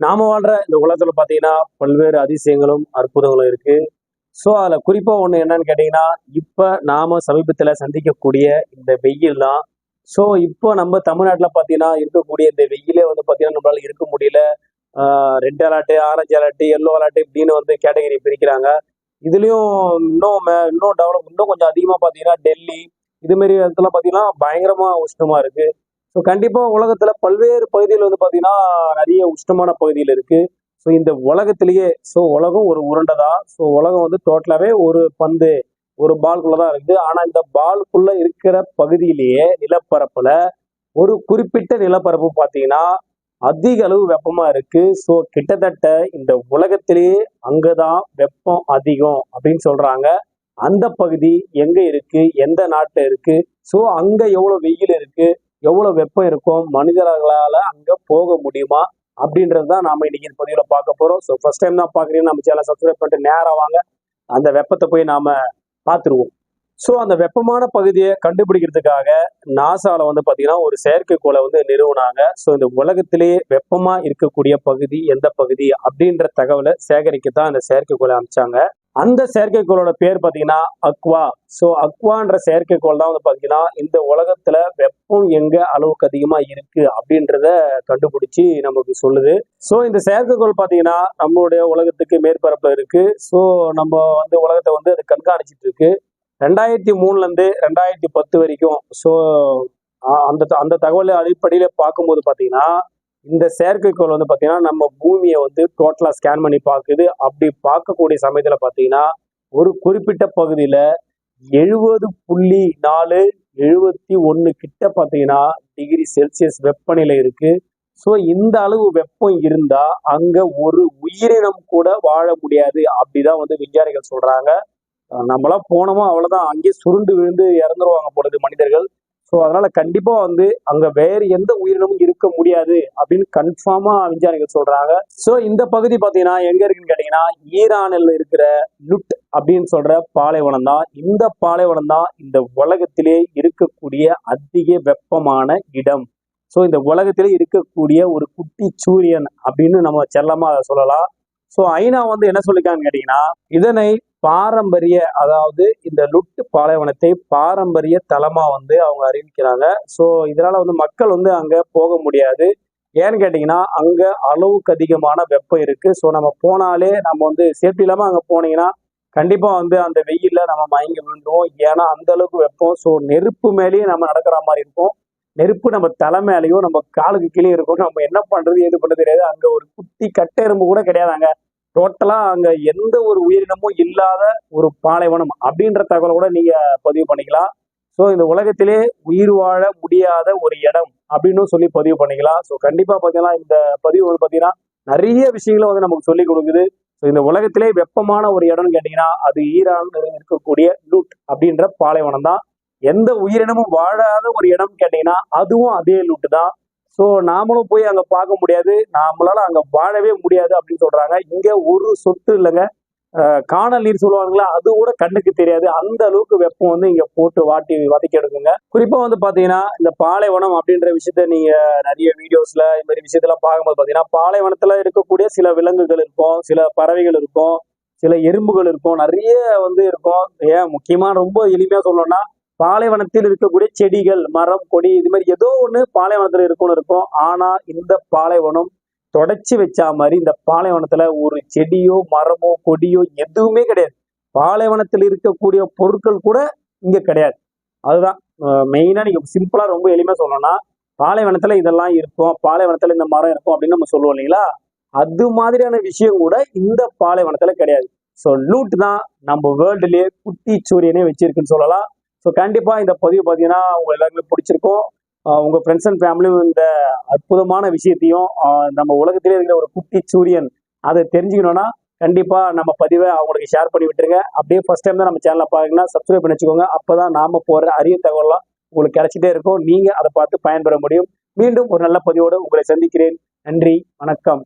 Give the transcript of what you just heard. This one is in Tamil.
நாம வாழ்ற இந்த உலகத்துல பாத்தீங்கன்னா பல்வேறு அதிசயங்களும் அற்புதங்களும் இருக்கு. ஸோ அதில் குறிப்பாக ஒன்று என்னன்னு கேட்டிங்கன்னா இப்போ நாம் சமீபத்தில் சந்திக்கக்கூடிய இந்த வெயில் தான். ஸோ இப்போ நம்ம தமிழ்நாட்டில் பார்த்தீங்கன்னா இருக்கக்கூடிய இந்த வெயிலே வந்து பார்த்தீங்கன்னா நம்மளால இருக்க முடியல. Red alert orange alert yellow alert இப்படின்னு வந்து கேட்டகரி பிரிக்கிறாங்க. இதுலேயும் இன்னும் மே- இன்னும் டெவலப் இன்னும் கொஞ்சம் அதிகமாக பார்த்தீங்கன்னா டெல்லி இதுமாரி இடத்துல பார்த்தீங்கன்னா பயங்கரமாக உஷ்ணமாக இருக்குது ஸோ கண்டிப்பாக உலகத்தில் பல்வேறு பகுதியில் வந்து பார்த்தீங்கன்னா நிறைய உஷ்ணமான பகுதியில் இருக்குது ஸோ இந்த உலகத்திலேயே ஸோ உலகம் ஒரு உருண்டை தான் ஸோ உலகம் வந்து டோட்டலாகவே ஒரு பந்து ஒரு பால்குள்ளே தான் இருக்குது. ஆனால் இந்த பால்குள்ளே இருக்கிற பகுதியிலேயே நிலப்பரப்பில் ஒரு குறிப்பிட்ட நிலப்பரப்பு பார்த்தீங்கன்னா அதிக அளவு வெப்பமாக இருக்குது ஸோ கிட்டத்தட்ட இந்த உலகத்திலேயே அங்கதான் வெப்பம் அதிகம் அப்படின்னு சொல்கிறாங்க அந்த பகுதி எங்கே இருக்குது எந்த நாட்டில் இருக்குது ஸோ அங்கே எவ்வளோ வெயில் இருக்குது எவ்வளவு வெப்பம் இருக்கும் மனிதர்களால அங்க போக முடியுமா அப்படின்றது தான் நாம இன்னைக்கு இந்த பதிவுல பார்க்க போறோம். ஸோ ஃபர்ஸ்ட் டைம் தான் பாக்குறீங்க நம்ம சேனல் சப்ஸ்கிரைப் பண்ணிட்டு நேரம் வாங்க. அந்த வெப்பத்தை போய் நாம பார்த்துருவோம். ஸோ அந்த வெப்பமான பகுதியை கண்டுபிடிக்கிறதுக்காக நாசால வந்து பாத்தீங்கன்னா ஒரு செயற்கைக்கோளை வந்து நிறுவனாங்க. ஸோ இந்த உலகத்திலேயே வெப்பமா இருக்கக்கூடிய பகுதி எந்த பகுதி அப்படின்ற தகவலை சேகரிக்க தான் அந்த செயற்கைக்கோளை அமைச்சாங்க. அந்த செயற்கைக்கோளோட பேர் பார்த்தீங்கன்னா அக்வா. ஸோ அக்வான்ற செயற்கைக்கோள் தான் வந்து பார்த்தீங்கன்னா இந்த உலகத்துல வெப்பம் எங்க அளவுக்கு அதிகமா இருக்கு அப்படின்றத கண்டுபிடிச்சி நமக்கு சொல்லுது. ஸோ இந்த செயற்கைக்கோள் பார்த்தீங்கன்னா நம்மளுடைய உலகத்துக்கு மேற்பரப்புல இருக்கு. ஸோ நம்ம வந்து உலகத்தை வந்து அது கண்காணிச்சிட்டு இருக்கு. ரெண்டாயிரத்தி மூணுலேருந்து ரெண்டாயிரத்தி பத்து வரைக்கும். ஸோ அந்த அந்த தகவலை அடிப்படையில் பார்க்கும்போது பார்த்தீங்கன்னா இந்த செயற்கைக்கோள் வந்து பார்த்தீங்கன்னா நம்ம பூமியை வந்து டோட்டலாக ஸ்கேன் பண்ணி பார்க்குது. அப்படி பார்க்கக்கூடிய சமயத்தில் பார்த்தீங்கன்னா ஒரு குறிப்பிட்ட பகுதியில் எழுபது புள்ளி நாலு எழுபத்தி ஒன்று கிட்ட பார்த்தீங்கன்னா டிகிரி செல்சியஸ் வெப்பநிலை இருக்குது ஸோ இந்த அளவு வெப்பம் இருந்தால் அங்கே ஒரு உயிரினம் கூட வாழ முடியாது. அப்படிதான் வந்து விஞ்ஞானிகள் சொல்கிறாங்க நம்மளாம் போனோமோ அவ்வளோதான் அங்கேயே சுருண்டு விழுந்து இறந்துருவாங்க பொழுது மனிதர்கள். ஸோ அதனால கண்டிப்பா வந்து அங்க வேறு எந்த உயிரினமும் இருக்க முடியாது அப்படின்னு கன்ஃபார்மா விஞ்ஞானிகள் சொல்றாங்க. ஸோ இந்த பகுதி பாத்தீங்கன்னா எங்க இருக்குன்னு கேட்டீங்கன்னா ஈரானில் இருக்கிற லுட் அப்படின்னு சொல்ற பாலைவனம் தான். இந்த பாலைவனம் தான் இந்த உலகத்திலே இருக்கக்கூடிய அதிக வெப்பமான இடம். ஸோ இந்த உலகத்திலே இருக்கக்கூடிய ஒரு குட்டி சூரியன் அப்படின்னு நம்ம செல்லமா சொல்லலாம். ஸோ ஐநா வந்து என்ன சொல்லிக்கான்னு கேட்டீங்கன்னா இதனை பாரம்பரிய அதாவது இந்த லுட்டு பாலைவனத்தை பாரம்பரிய தலமா வந்து அவங்க அறிவிக்கிறாங்க. ஸோ இதனால வந்து மக்கள் வந்து அங்க போக முடியாது. ஏன்னு கேட்டிங்கன்னா அங்க அளவுக்கு அதிகமான வெப்பம் இருக்கு. ஸோ நம்ம போனாலே நம்ம வந்து சேஃப்டி இல்லாம அங்க போனீங்கன்னா கண்டிப்பா வந்து அந்த வெயில்ல நம்ம மயங்கி விழுந்துருவோம். ஏன்னா அந்த அளவுக்கு வெப்பம். ஸோ நெருப்பு மேலேயே நம்ம நடக்கிற மாதிரி இருக்கும். நெருப்பு நம்ம தலை மேலேயும் நம்ம காலுக்கு கீழே இருக்கும். நம்ம என்ன பண்றது எது பண்ணுறது தெரியாது. அங்க ஒரு குட்டி கட்டெரும்பு கூட கிடையாது அங்கே. டோட்டலா அங்க எந்த ஒரு உயிரினமும் இல்லாத ஒரு பாலைவனம் அப்படின்ற தகவலை கூட நீங்க பதிவு பண்ணிக்கலாம். ஸோ இந்த உலகத்திலே உயிர் வாழ முடியாத ஒரு இடம் அப்படின்னு சொல்லி பதிவு பண்ணிக்கலாம். ஸோ கண்டிப்பா பாத்தீங்கன்னா இந்த பதிவு வந்து பாத்தீங்கன்னா நிறைய விஷயங்களை வந்து நமக்கு சொல்லி கொடுக்குது. ஸோ இந்த உலகத்திலே வெப்பமான ஒரு இடம்னு கேட்டீங்கன்னா அது ஈரான் இருக்கக்கூடிய லூட் அப்படின்ற பாலைவனம் தான் எந்த உயிரினமும் வாழாத ஒரு இடம் கேட்டீங்கன்னா அதுவும் அதே லூட்டு தான் ஸோ நாமளும் போய் அங்கே பார்க்க முடியாது. நாமளால அங்கே வாழவே முடியாது அப்படின்னு சொல்றாங்க. இங்கே ஒரு சொத்து இல்லைங்க. காணல் நீர் சொல்லுவாங்களா அது கூட கண்ணுக்கு தெரியாது. அந்த அளவுக்கு வெப்பம் வந்து இங்க போட்டு வாட்டி வதக்கி எடுக்குங்க. குறிப்பா வந்து பாத்தீங்கன்னா இந்த பாலைவனம் அப்படின்ற விஷயத்த நீங்க நிறைய வீடியோஸ்ல இந்த மாதிரி விஷயத்தெல்லாம் பார்க்கும்போது பாத்தீங்கன்னா பாலைவனத்துல இருக்கக்கூடிய சில விலங்குகள் இருக்கும் சில பறவைகள் இருக்கும் சில எறும்புகள் இருக்கும் நிறைய வந்து இருக்கும். ஏன் முக்கியமா ரொம்ப எளிமையா சொல்லணும்னா பாலைவனத்தில் இருக்கக்கூடிய செடிகள் மரம் கொடி இது மாதிரி ஏதோ ஒண்ணு பாலைவனத்துல இருக்கும்னு இருக்கும். ஆனா இந்த பாலைவனம் தொடச்சி வச்சா மாதிரி இந்த பாலைவனத்துல ஒரு செடியோ மரமோ கொடியோ எதுவுமே கிடையாது. பாலைவனத்தில் இருக்கக்கூடிய பொருட்கள் கூட இங்க கிடையாது. அதுதான் மெயினா நீங்க சிம்பிளா ரொம்ப எளிமையா சொல்லணும்னா பாலைவனத்துல இதெல்லாம் இருக்கும் பாலைவனத்துல இந்த மரம் இருக்கும் அப்படின்னு நம்ம சொல்லுவோம் இல்லைங்களா? அது மாதிரியான விஷயம் கூட இந்த பாலைவனத்துல கிடையாது. ஸோ லூட் தான் நம்ம வேர்ல்டுலயே குட்டி சூரியனே வச்சிருக்குன்னு சொல்லலாம். ஸோ கண்டிப்பாக இந்த பதிவு பார்த்தீங்கன்னா உங்கள் எல்லாருமே பிடிச்சிருக்கும். உங்கள் ஃப்ரெண்ட்ஸ் அண்ட் ஃபேமிலியும் இந்த அற்புதமான விஷயத்தையும் நம்ம உலகத்திலே இருக்கிற ஒரு குட்டி சூரியன் அதை தெரிஞ்சுக்கணும்னா கண்டிப்பாக நம்ம பதிவை அவங்களுக்கு ஷேர் பண்ணி விட்டுருங்க. அப்படியே ஃபர்ஸ்ட் டைம் தான் நம்ம சேனலை பாருங்கன்னா சப்ஸ்கிரைப் பண்ணி வச்சுக்கோங்க. அப்பதான் நாம் போகிற அரிய தகவலாம் உங்களுக்கு கிடைச்சிட்டே இருக்கும். நீங்கள் அதை பார்த்து பயன்பெற முடியும். மீண்டும் ஒரு நல்ல பதிவோடு உங்களை சந்திக்கிறேன். நன்றி வணக்கம்.